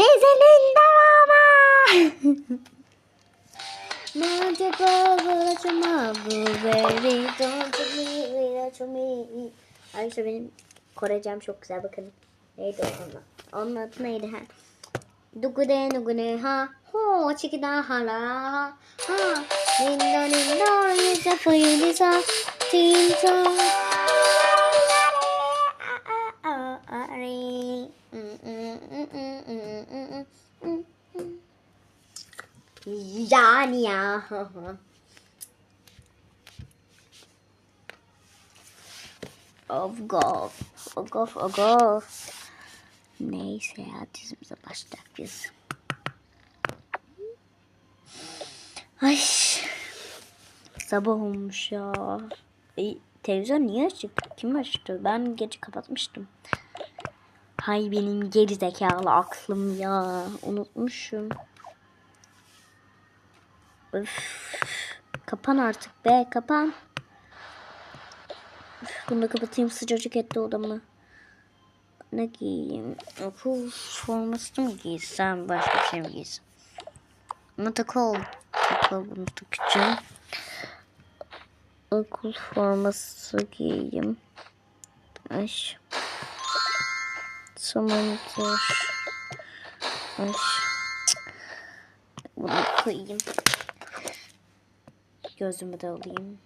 Dizinin devamı. Magical village of blueberry don't you me to me. Arkadaşlar benim Korecem çok güzel bakın. Neydi o onun? Onun adı neydi ha? Dugune dugune ha ho chikida hala ha ninda ninda yeza fuyunisa tinta ya. Of golf. Of golf, of golf. Neyse ya dizimize başladık biz. Ay. Sabah olmuş ya. E, televizyon niye açık? Kim açtı? Ben gece kapatmıştım. Hay benim geri zekalı aklım ya. Unutmuşum. Öf. Kapan artık be kapan. Üf, Bunu da kapatayım sıcacık etti odamı. Ne giyeyim? Okul forması mı giysem? Başka bir şey mi giysem? Ama takıl. Takıl bunu takacağım. Okul forması giyeyim. Ay. Tamamdır. Ay. Bunu koyayım. Gözümü de alayım.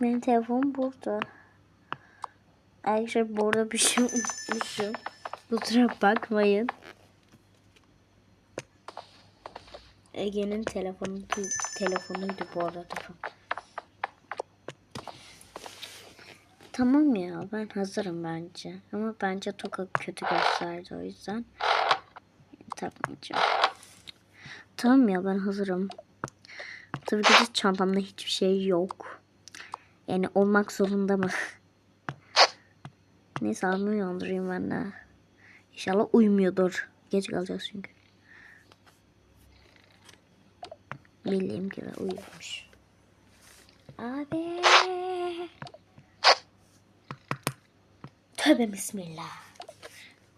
Benim telefon burada. Arkadaşlar burada bir şey unutmuşum. Kusura bakmayın. Ege'nin telefonu telefonuydu bu arada. Tamam ya ben hazırım bence. Ama bence Toka kötü gösterdi o yüzden takmayacağım. Tamam ya ben hazırım. Tabii ki çantamda hiçbir şey yok. Yani olmak zorunda mı? Neyse abimi uyandırayım ben de. İnşallah uyumuyordur. Geç kalacağız çünkü. Bildiğim gibi uyumuş. Abi. Tövbe bismillah.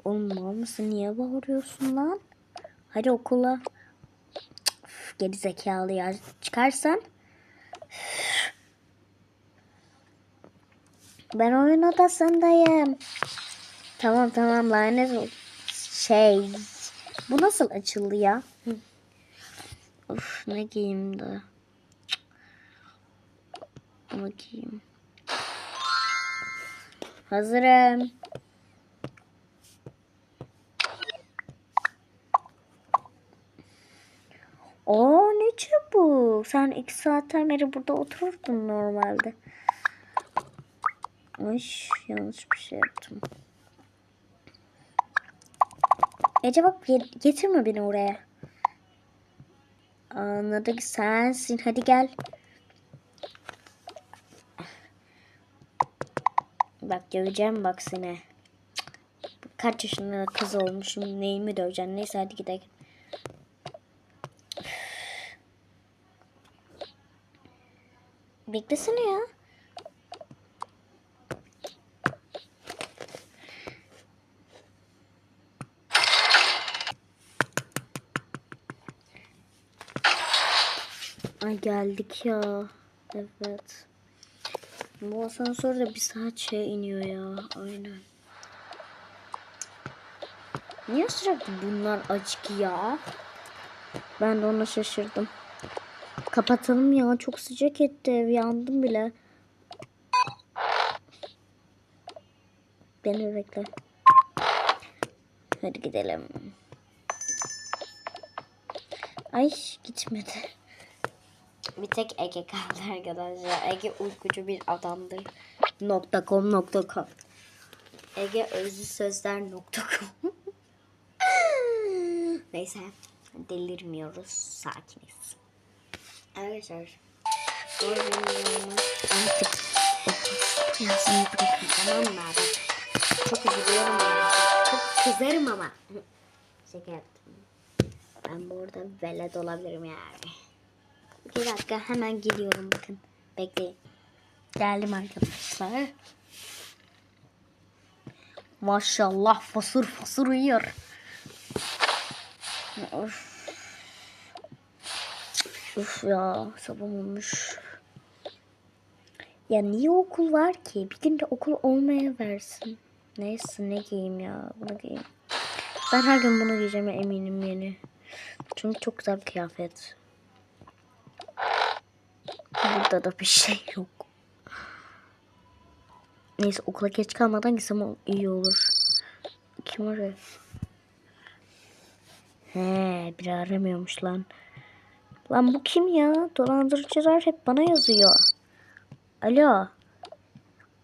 Oğlum mısın? Niye bağırıyorsun lan? Hadi okula. Geri zekalı ya. Çıkarsan. Ben oyun odasındayım. Tamam tamam lanet ol. Şey. Bu nasıl açıldı ya? Of ne giyeyim de. Bunu giyeyim. Hazırım. Oo ne çabuk. Sen iki saatten beri burada otururdun normalde. Ay yanlış bir şey yaptım. Ece bak ge- getirme beni oraya. Anladık sensin. Hadi gel. Bak döveceğim bak seni. Kaç yaşında kız olmuşum. Neyimi döveceksin? Neyse hadi gidelim. Beklesene ya. Ay geldik ya. Evet. Bu asansör de bir saat şey iniyor ya. Aynen. Niye sürekli bunlar açık ya? Ben de ona şaşırdım. Kapatalım ya. Çok sıcak etti ev. Yandım bile. Beni bekle. Hadi gidelim. Ay gitmedi. Bir tek Ege kaldı arkadaşlar. Ege uykucu bir adamdır. Nokta com nokta com. Ege özlü sözler nokta com. Neyse delirmiyoruz. Sakiniz. Arkadaşlar. Artık okul yazmayı bırakın tamam mı abi? Çok üzülüyorum ama. Çok kızarım ama. Şaka yaptım. Ben burada velet olabilirim yani. Bir dakika hemen geliyorum bakın. Bekleyin. Geldim arkadaşlar. Maşallah fasır fasır uyuyor. Of. Uf ya sabah olmuş. Ya niye okul var ki? Bir gün de okul olmaya versin. Neyse ne giyeyim ya bunu giyeyim. Ben her gün bunu giyeceğim eminim yeni. Çünkü çok güzel bir kıyafet. Burada da bir şey yok. Neyse okula geç kalmadan gitsem iyi olur. Kim arıyor? He, biri aramıyormuş lan. Lan bu kim ya? Dolandırıcılar hep bana yazıyor. Alo.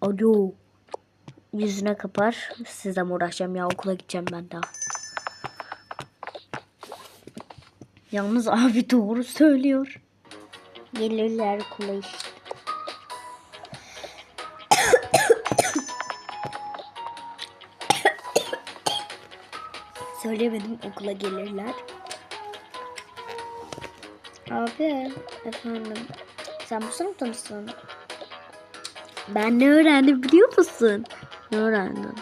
Alo. Yüzüne kapar. Sizle mi uğraşacağım ya? Okula gideceğim ben daha. Yalnız abi doğru söylüyor. Gelirler okula işte. Söylemedim okula gelirler. Abi efendim sen bu sınıfta mısın? Ben ne öğrendim biliyor musun? Ne öğrendin?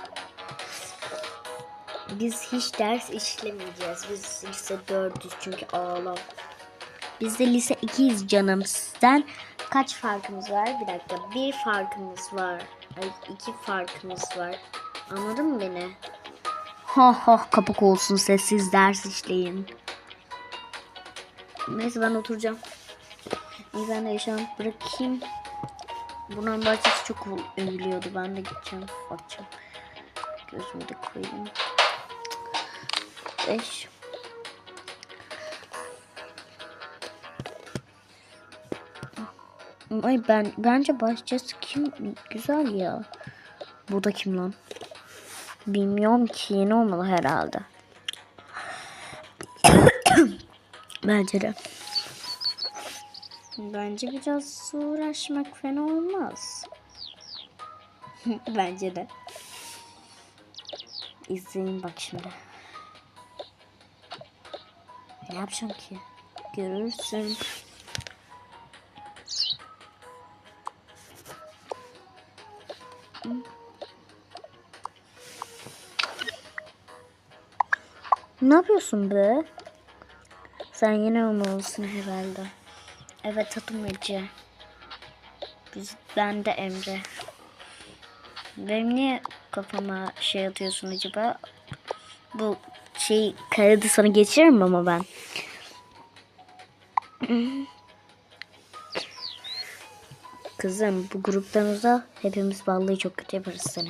Biz hiç ders işlemeyeceğiz. Biz lise 4'üz çünkü ağlam. Biz de lise 2'yiz canım. Sizden kaç farkımız var? Bir dakika. Bir farkımız var. Ay, iki farkımız var. Anladın mı beni? Ha ha kapak olsun sessiz ders işleyin. Neyse ben oturacağım. İyi ben de yaşam bırakayım. Bunun bahçesi çok övülüyordu. Ben de gideceğim. Bakacağım. Gözümü de koyayım. Beş. Ay ben bence bahçesi kim güzel ya. Bu da kim lan? Bilmiyorum ki yeni olmalı herhalde. Bence de. Bence biraz uğraşmak fena olmaz. Bence de. İzleyin bak şimdi. Ne yapacağım ki? Görürsün. Ne yapıyorsun be? Sen yine olmalısın herhalde. Evet tadım Ece. Biz, ben de Emre. Benim niye kafama şey atıyorsun acaba? Bu şey kaydı sana geçiririm ama ben. Kızım bu gruptan hepimiz vallahi çok kötü yaparız seni.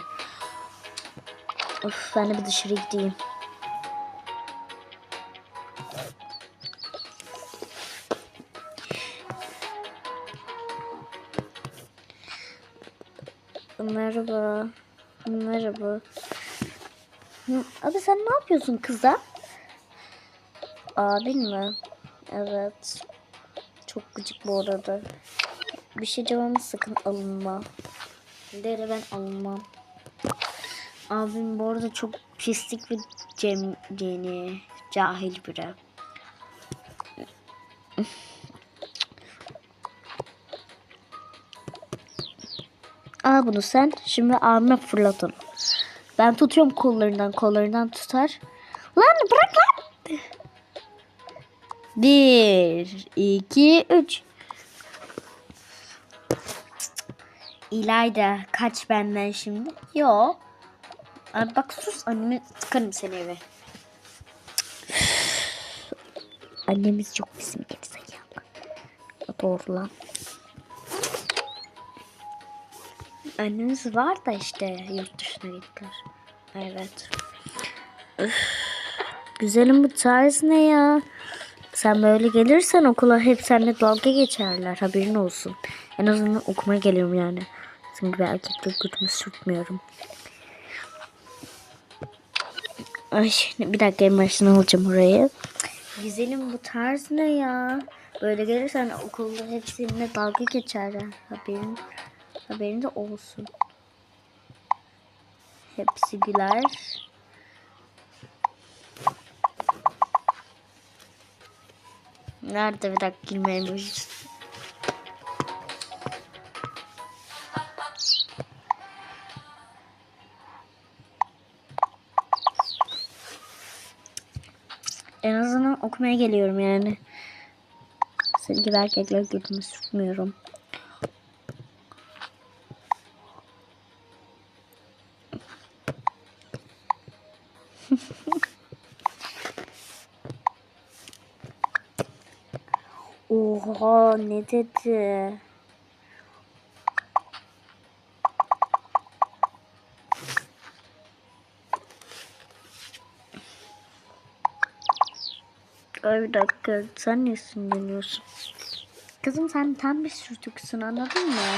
Of ben de bir dışarı gideyim. Merhaba. Merhaba. Hı, Abi sen ne yapıyorsun kıza? Abin mi? Evet. Çok gıcık bu arada. Bir şey cevabı sakın alınma. Dere ben alınmam. Abim bu arada çok pislik ve cem, cahil biri. Al bunu sen. Şimdi abime fırlat. Ben tutuyorum kollarından. Kollarından tutar. Lan bırak lan. Bir, iki, üç. İlayda kaç benden şimdi? Yo. Abi bak sus annemi tıkarım seni eve. Annemiz çok bizim gerizekalı. Doğru lan. Annemiz var da işte yurt dışına gittiler. Evet. Güzelim bu tarz ne ya? Sen böyle gelirsen okula hep seninle dalga geçerler. Haberin olsun. En azından okumaya geliyorum yani. Senin gibi erkekle götümü sürtmüyorum. Ay bir dakika en başına alacağım orayı. Güzelim bu tarz ne ya? Böyle gelirsen okulda hep seninle dalga geçerler. Haberin, Haberiniz olsun. Hepsi güler. Nerede bir dakika gülmeyebiliriz. En azından okumaya geliyorum yani. Sevgili erkekler gözümü sıkmıyorum. Oha ne dedi? Ay bir dakika sen ne sinirleniyorsun? Kızım sen tam bir sürtüksün anladın mı?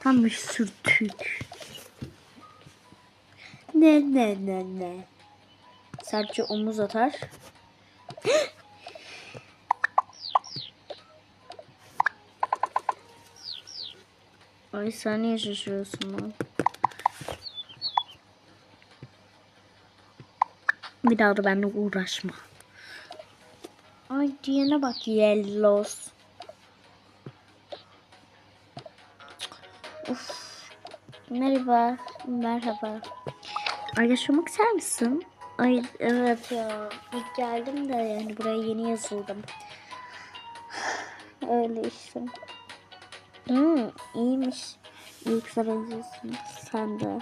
Tam bir sürtük. Ne ne ne ne. Sertçe omuz atar. Ay sen niye şaşırıyorsun lan? Bir daha da benimle uğraşma. Ay diyene bak yellos. Uf. Merhaba. Merhaba. Ay yaşamak ister misin? Ay evet ya. İlk geldim de yani buraya yeni yazıldım. Öyle işte. Hmm, iyiymiş. Kısa benziyorsun. Sen de.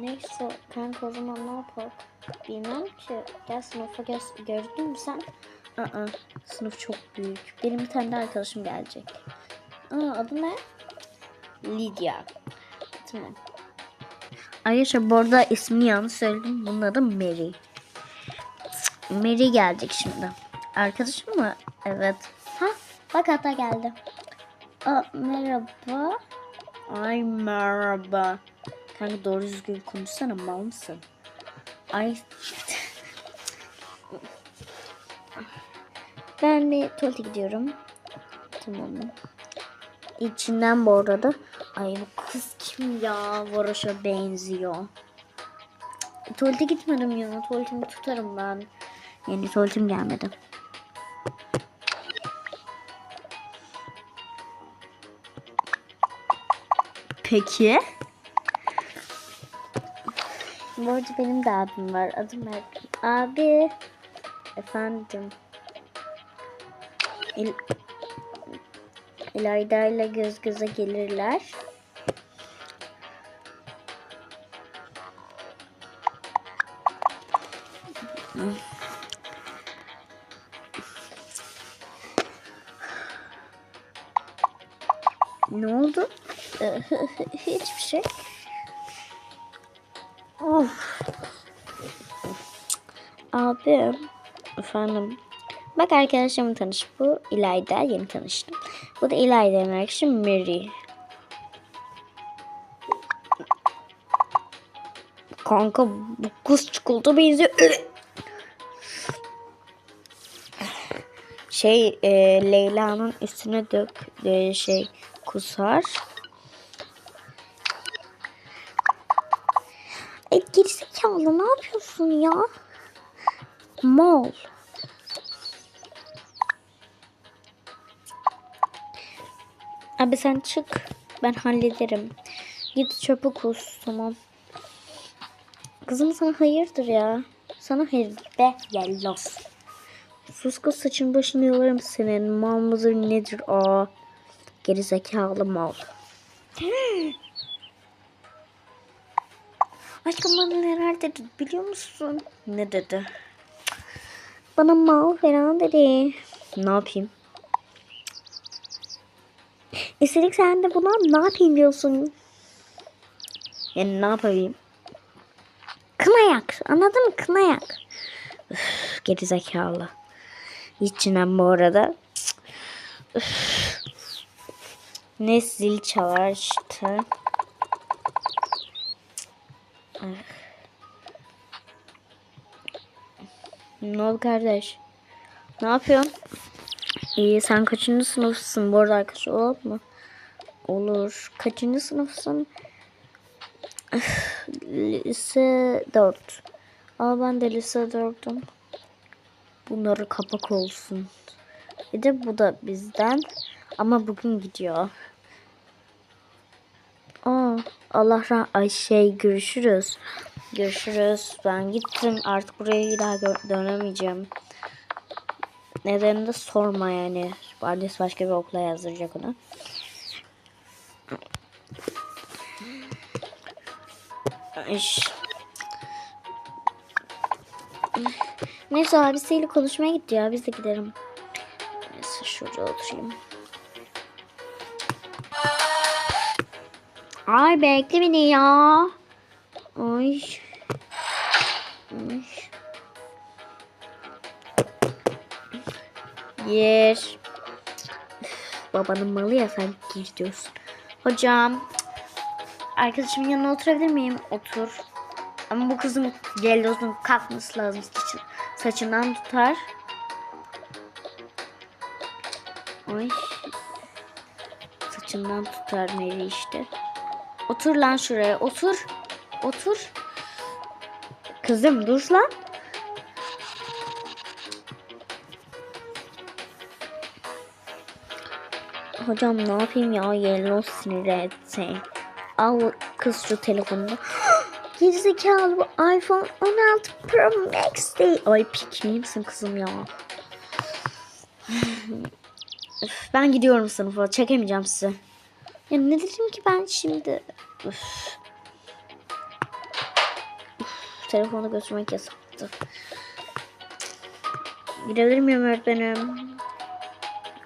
Neyse kanka o zaman ne yapalım? Bilmem ki. Gel sınıfa gel. Gördün mü sen? Aa, sınıf çok büyük. Benim bir tane de arkadaşım gelecek. Aa, adı ne? Lydia. Tamam. Arkadaşlar bu arada ismini yanlış söyledim. Bunun adı Mary. Mary gelecek şimdi. Arkadaşım mı? Evet. Ha, bak hatta geldi. Aa, merhaba. Ay merhaba. Kanka doğru düzgün konuşsana mal mısın? Ay. ben bir tuvalete gidiyorum. Tamam? İçinden bu arada. Ay bu kız kim ya? Varoş'a benziyor. Tuvalete gitmedim ya. Tuvaletimi tutarım ben. Yani tuvaletim gelmedi. Peki. Bu benim de abim var. Adım Erkin. Abi. Efendim. İl İlayda ile göz göze gelirler. Of. Abi. Efendim. Bak arkadaşımla tanış. Bu İlayda. Yeni tanıştım. Bu da İlayda'nın arkadaşı Mary. Kanka bu kız çikolata benziyor. Şey e, Leyla'nın üstüne dök e, şey kusar. Gerizekalı ne yapıyorsun ya? Mal. Abi sen çık. Ben hallederim. Git çöpü kus. Tamam. Kızım sana hayırdır ya. Sana hayırdır be. Yellos. Sus kız saçın başını yolarım senin. Mal mıdır nedir o? Geri zekalı mal. Aşkım bana neler dedi biliyor musun? Ne dedi? Bana mal falan dedi. Ne yapayım? İstedik sen de buna ne yapayım diyorsun? Yani ne yapayım? Kınayak. Anladın mı? Kınayak. Üf, geri zekalı. İçinden bu arada. Üf. Ne zil çalar işte. Ne oldu kardeş? Ne yapıyorsun? İyi sen kaçıncı sınıfsın bu arada arkadaş olur mu? Olur. Kaçıncı sınıfsın? lise 4. Al ben de lise 4'üm. Bunları kapak olsun. Bir de bu da bizden. Ama bugün gidiyor. Aa, Allah rah ay şey görüşürüz. Görüşürüz. Ben gittim. Artık buraya bir daha dönemeyeceğim. Nedenini de sorma yani. Annesi başka bir okula yazdıracak onu. Iş. Neyse abisiyle konuşmaya gitti ya. Biz de gidelim. Neyse şurada oturayım. Ay bekle beni ya. Ay. Ay. Üf, Babanın malı ya sen gir diyorsun. Hocam. Arkadaşımın yanına oturabilir miyim? Otur. Ama bu kızın gellozun kalkması lazım. Saçı, saçından tutar. Ay. Saçından tutar Mary işte. Otur lan şuraya. Otur. Otur. Kızım dur lan. Hocam ne yapayım ya yellow sinir etse. Al kız şu telefonunu. Gerizekalı bu iPhone 16 Pro Max değil. Ay pikniği misin kızım ya? Ben gidiyorum sınıfa. Çekemeyeceğim sizi. Ya ne dedim ki ben şimdi? Üf. Üf, telefonu götürmek yasaktı. Gidebilir miyim öğretmenim?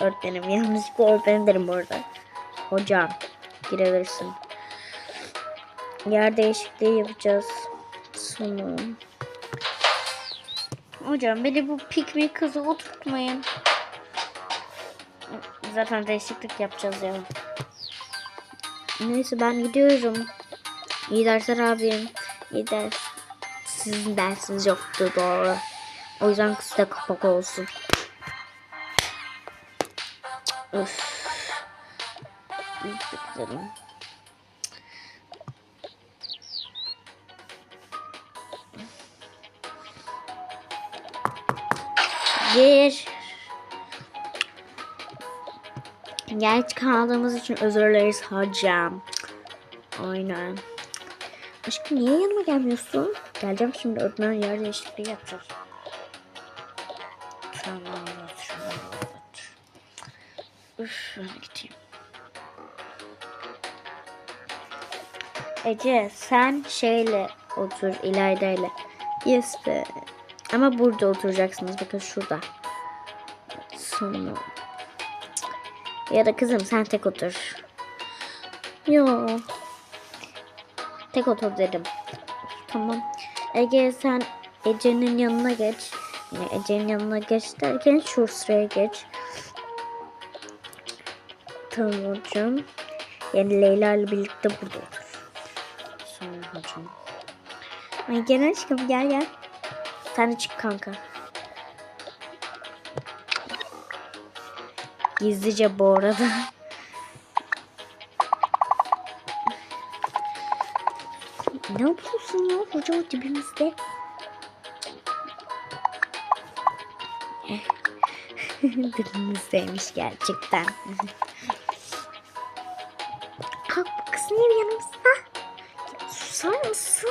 Öğretmenim yanlışlıkla öğretmenim derim bu arada. Hocam girebilirsin. Yer değişikliği yapacağız. Sonu. Hocam beni bu piknik kızı oturtmayın. Zaten değişiklik yapacağız ya. Neyse ben gidiyorum. İyi dersler abim. İyi ders. Sizin dersiniz yoktu doğru. O yüzden kız da kapak olsun. Üzüldüm. Gir. Geç kaldığımız için özür dileriz hocam. Aynen. Aşkım niye yanıma gelmiyorsun? Geleceğim şimdi öğretmen yer değişikliği yapacağız. Tamam evet. Üf ben gideyim. Ece sen şeyle otur İlayda ile. Yes be. Ama burada oturacaksınız bakın şurada. Sonra. Ya da kızım sen tek otur. Yo. Tek otur dedim. Tamam. Ege sen Ece'nin yanına geç. Ece'nin yanına geç derken şu sıraya geç. Tamam hocam. Yani Leyla ile birlikte burada otur. Sonra hocam. Ay gel aşkım gel gel. Sen de çık kanka. Gizlice bu arada. ne yapıyorsun ya? Hoca o dibimizde. Dibimizdeymiş gerçekten. Kalk bu kız niye yanımızda? Ya, susar mısın?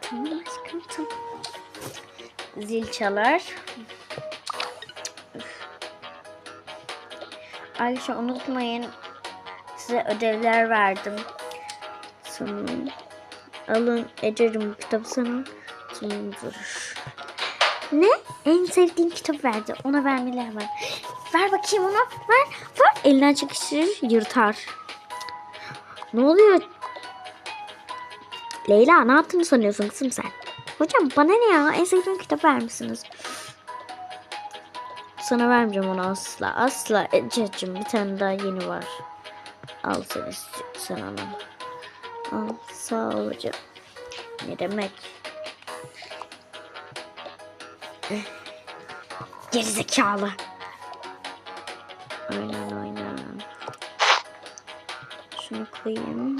Tamam aşkım tamam. Zil çalar. Arkadaşlar unutmayın. Size ödevler verdim. Sanırım. Alın Ece'cim bu kitabı sana. Tamamdır. Ne? En sevdiğim kitap verdi. Ona vermeler var. Ver bakayım ona. Ver. Ver. Elinden çekiştirir. Yırtar. Ne oluyor? Leyla ne yaptığını sanıyorsun kızım sen? Hocam bana ne ya? En sevdiğim kitap vermişsiniz. Sana vermeyeceğim onu asla. Asla. Ececiğim bir tane daha yeni var. Al sen istiyorsan onu. Al sağ ol hocam. Ne demek? Gerizekalı. Aynen aynen. Şunu koyayım.